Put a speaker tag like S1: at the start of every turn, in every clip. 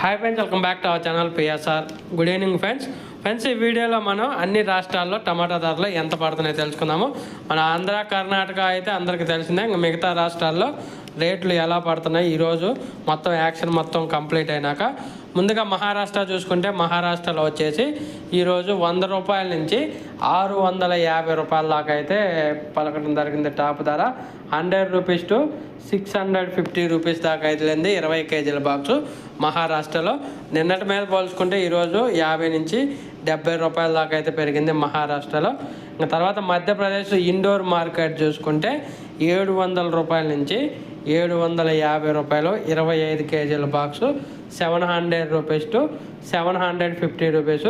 S1: Hi friends welcome back to our channel PSR good evening friends friends ఈ వీడియోలో మనం అన్ని రాష్ట్రాల్లో టమాటా ధరలు ఎంత పడుతున్నాయో తెలుసుకుందాము. మన ఆంధ్ర కర్ణాటక అయితే అందరికీ తెలిసిందే ఇంకా మిగతా రాష్ట్రాల్లో రేట్లు ఎలా పడుతున్నాయి? ఈరోజు మొత్తం యాక్షన్ మొత్తం కంప్లీట్ అయినాక ముందుగా మహారాష్ట్ర చూసుకుంటే మహారాష్ట్రలో వచ్చేసి ఈరోజు వంద రూపాయల నుంచి ఆరు వందల యాభై రూపాయల దాకా అయితే పలకడం జరిగింది టాప్ ధర. Hundred rupees to six hundred fifty rupees దాకా అయితే ఇరవై కేజీల బాక్సు మహారాష్ట్రలో. నిన్నటి మీద పోల్చుకుంటే ఈరోజు యాభై నుంచి డెబ్బై రూపాయల దాకా అయితే పెరిగింది మహారాష్ట్రలో. ఇంకా తర్వాత మధ్యప్రదేశ్ ఇండోర్ మార్కెట్ చూసుకుంటే ఏడు వందల రూపాయల నుంచి ఏడు వందల యాభై రూపాయలు ఇరవై ఐదు కేజీల box seven hundred rupees to seven hundred fifty rupees.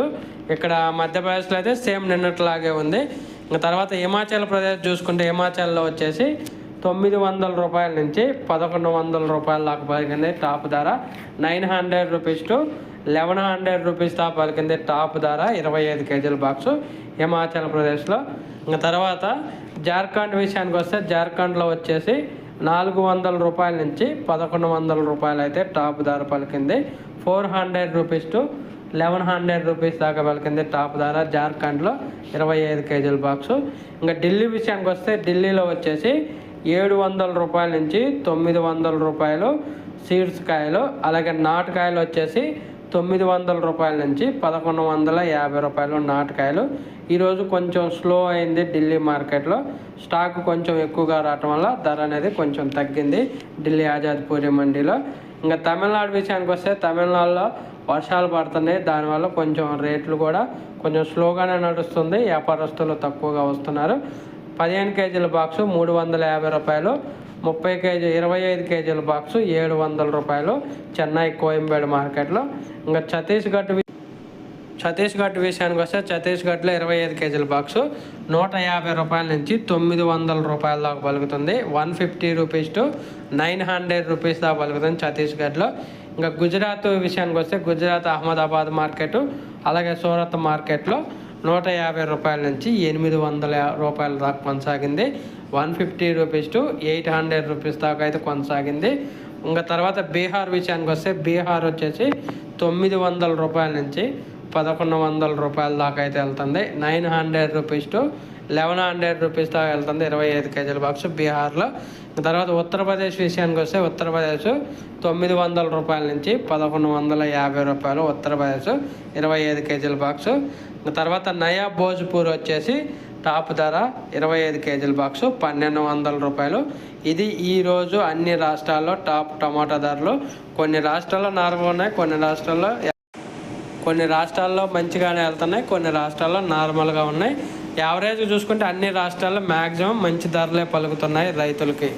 S1: ఇక్కడ మధ్యప్రదేశ్లో అయితే సేమ్ నిన్నట్లాగే ఉంది. ఇంకా తర్వాత హిమాచల్ ప్రదేశ్ చూసుకుంటే హిమాచల్లో వచ్చేసి తొమ్మిది వందల రూపాయల నుంచి పదకొండు వందల రూపాయల దాకా పలికింది టాప్ ధర. Nine hundred rupees to eleven hundred rupees దాకా పలికింది టాప్ ధర ఇరవై ఐదు కేజీల బాక్సు హిమాచల్ ప్రదేశ్లో. ఇంకా తర్వాత జార్ఖండ్ విషయానికి వస్తే జార్ఖండ్లో వచ్చేసి నాలుగు వందల రూపాయల నుంచి పదకొండు వందల రూపాయలు అయితే టాప్ ధర పలికింది. Four hundred rupees to eleven hundred rupees దాకా పలికింది టాప్ ధర. జార్ఖండ్లో ఇరవై ఐదు కేజీల బాక్సు. ఇంకా ఢిల్లీ విషయానికి వస్తే ఢిల్లీలో వచ్చేసి ఏడు వందల రూపాయల నుంచి తొమ్మిది వందల రూపాయలు సీడ్స్ కాయలు అలాగే నాటుకాయలు వచ్చేసి తొమ్మిది వందల రూపాయల నుంచి పదకొండు వందల యాభై రూపాయలు నాటకాయలు. ఈరోజు కొంచెం స్లో అయింది ఢిల్లీ మార్కెట్లో. స్టాక్ కొంచెం ఎక్కువగా రావటం వల్ల ధర అనేది కొంచెం తగ్గింది ఢిల్లీ ఆజాద్పూరి మండీలో. ఇంకా తమిళనాడు విషయానికి వస్తే తమిళనాడులో వర్షాలు పడుతున్నాయి. దానివల్ల కొంచెం రేట్లు కూడా కొంచెం స్లోగానే నడుస్తుంది. వ్యాపారస్తులు తక్కువగా వస్తున్నారు. పదిహేను కేజీల బాక్సు మూడు వందల యాభై రూపాయలు. ముప్పై కేజీ ఇరవై ఐదు కేజీల బాక్సు ఏడు వందల రూపాయలు చెన్నై కోయంబేడు మార్కెట్లో. ఇంకా ఛత్తీస్గఢ్ వి- ఛత్తీస్గఢ్ విషయానికి వస్తే ఛత్తీస్గఢ్లో ఇరవై ఐదు కేజీల బాక్సు నూట యాభై రూపాయల నుంచి తొమ్మిది వందల రూపాయల దాకా పలుకుతుంది. One fifty rupees to nine hundred rupees దాకా పలుకుతుంది ఛత్తీస్గఢ్లో. ఇంకా గుజరాత్ విషయానికి వస్తే గుజరాత్ అహ్మదాబాద్ మార్కెట్ అలాగే సూరత్ మార్కెట్లో నూట యాభై రూపాయల నుంచి ఎనిమిది వందల రూపాయల దాకా కొనసాగింది. One fifty rupees to eight hundred rupees దాకా అయితే కొనసాగింది. ఇంకా తర్వాత బీహార్ విషయానికి వస్తే బీహార్ వచ్చేసి తొమ్మిది వందల రూపాయల నుంచి పదకొండు వందల రూపాయల దాకా అయితే వెళ్తుంది. Nine hundred rupees to eleven hundred rupees దాకా వెళ్తుంది ఇరవై ఐదు కేజీల బాక్స్ బీహార్లో. తర్వాత ఉత్తరప్రదేశ్ విషయానికి వస్తే ఉత్తరప్రదేశ్ తొమ్మిది వందల రూపాయల నుంచి పదకొండు వందల యాభై రూపాయలు ఉత్తరప్రదేశ్ ఇరవై ఐదు కేజీల బాక్సు. తర్వాత నయా భోజ్పూర్ వచ్చేసి టాప్ ధర ఇరవై ఐదు కేజీల బాక్సు పన్నెండు వందల రూపాయలు. ఇది ఈరోజు అన్ని రాష్ట్రాల్లో టాప్ టమాటా ధరలు. కొన్ని రాష్ట్రాల్లో నార్మల్ ఉన్నాయి కొన్ని రాష్ట్రాల్లో కొన్ని రాష్ట్రాల్లో మంచిగానే వెళ్తున్నాయి కొన్ని రాష్ట్రాల్లో నార్మల్గా ఉన్నాయి. యావరేజ్ చూసుకుంటే అన్ని రాష్ట్రాల్లో మ్యాక్సిమం మంచి ధరలే పలుకుతున్నాయి రైతులకి.